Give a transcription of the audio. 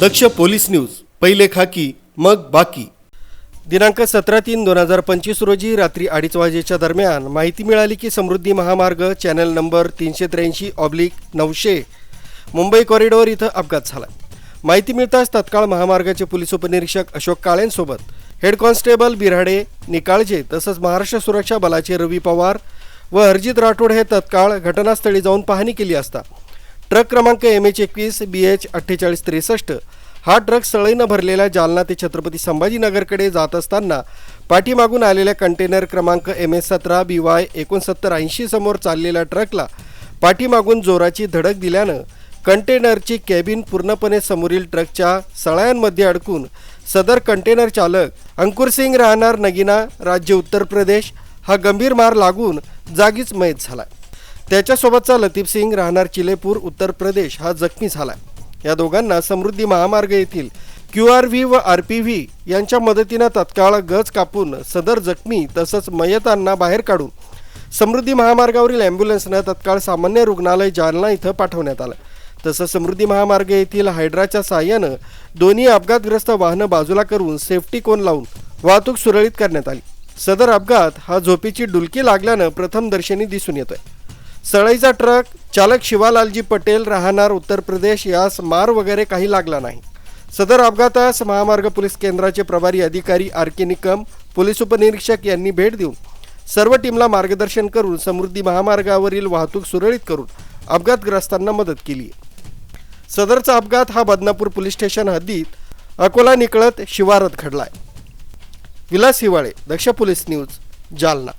दक्ष police news पहिले खाकी मग बाकी. दिनांक सतरा तीन दोन हजार पंचवीस रोजी रात्री अडीच वाजेच्या दरम्यान माहिती मिळाली की समृद्धी महामार्ग चॅनल नंबर तीनशे त्र्याऐंशी ऑब्लिक नऊशे मुंबई कॉरिडॉर इथं अपघात झाला. माहिती मिळताच तत्काळ महामार्गाचे पोलीस उपनिरीक्षक अशोक काळेंसोबत हेड कॉन्स्टेबल बिऱ्हाडे निकाळजे तसंच महाराष्ट्र सुरक्षा बलाचे रवी पवार व हरजित राठोड हे तत्काळ घटनास्थळी जाऊन पाहणी केली असता ट्रक क्रमांक एम एच एकवीस बी एच अठ्ठेचाळीस त्रेसष्ट हा ट्रक सळईनं भरलेल्या जालना ते छत्रपती संभाजीनगरकडे जात असताना पाठीमागून आलेल्या कंटेनर क्रमांक एम एस सतरा बी वाय एकोणसत्तर ऐंशी समोर चाललेल्या ट्रकला पाठीमागून जोराची धडक दिल्यानं कंटेनरची कॅबिन पूर्णपणे समोरील ट्रकच्या सळयांमध्ये अडकून सदर कंटेनर चालक अंकुरसिंग राहणार नगिना राज्य उत्तर प्रदेश हा गंभीर मार लागून जागीच मयत झाला. त्याच्यासोबतचा लतीफ सिंग राहणार चिलेपूर उत्तर प्रदेश हा जखमी झाला या दोघांना समृद्धी महामार्ग येथील क्यू आर व्ही व आर पी व्ही यांच्या मदतीनं तत्काळ गज कापून सदर जखमी तसंच मयतांना बाहेर काढून समृद्धी महामार्गावरील ॲम्ब्युलन्सनं तत्काळ सामान्य रुग्णालय जालना इथं पाठवण्यात आलं. तसंच समृद्धी महामार्ग येथील हायड्राच्या साह्यानं दोन्ही अपघातग्रस्त वाहनं बाजूला करून सेफ्टी कोन लावून वाहतूक सुरळीत करण्यात आली. सदर अपघात हा झोपेची डुलकी लागल्यानं प्रथमदर्शनी दिसून येतोय. सळईचा ट्रक चालक शिवालालजी पटेल राहणार उत्तर प्रदेश यास मार वगैरे काही लागला नाही. सदर अपघातास महामार्ग पोलीस केंद्राचे प्रभारी अधिकारी आर के निकम पोलीस उपनिरीक्षक यांनी भेट देऊन सर्व टीमला मार्गदर्शन करून समृद्धी महामार्गावरील वाहतूक सुरळीत करून अपघातग्रस्तांना मदत केली सदरचा अपघात हा बदनापूर पोलीस स्टेशन हद्दीत अकोला निकळत शिवारात घडलाय. Vilas Hiwale Daksh police news Jalna.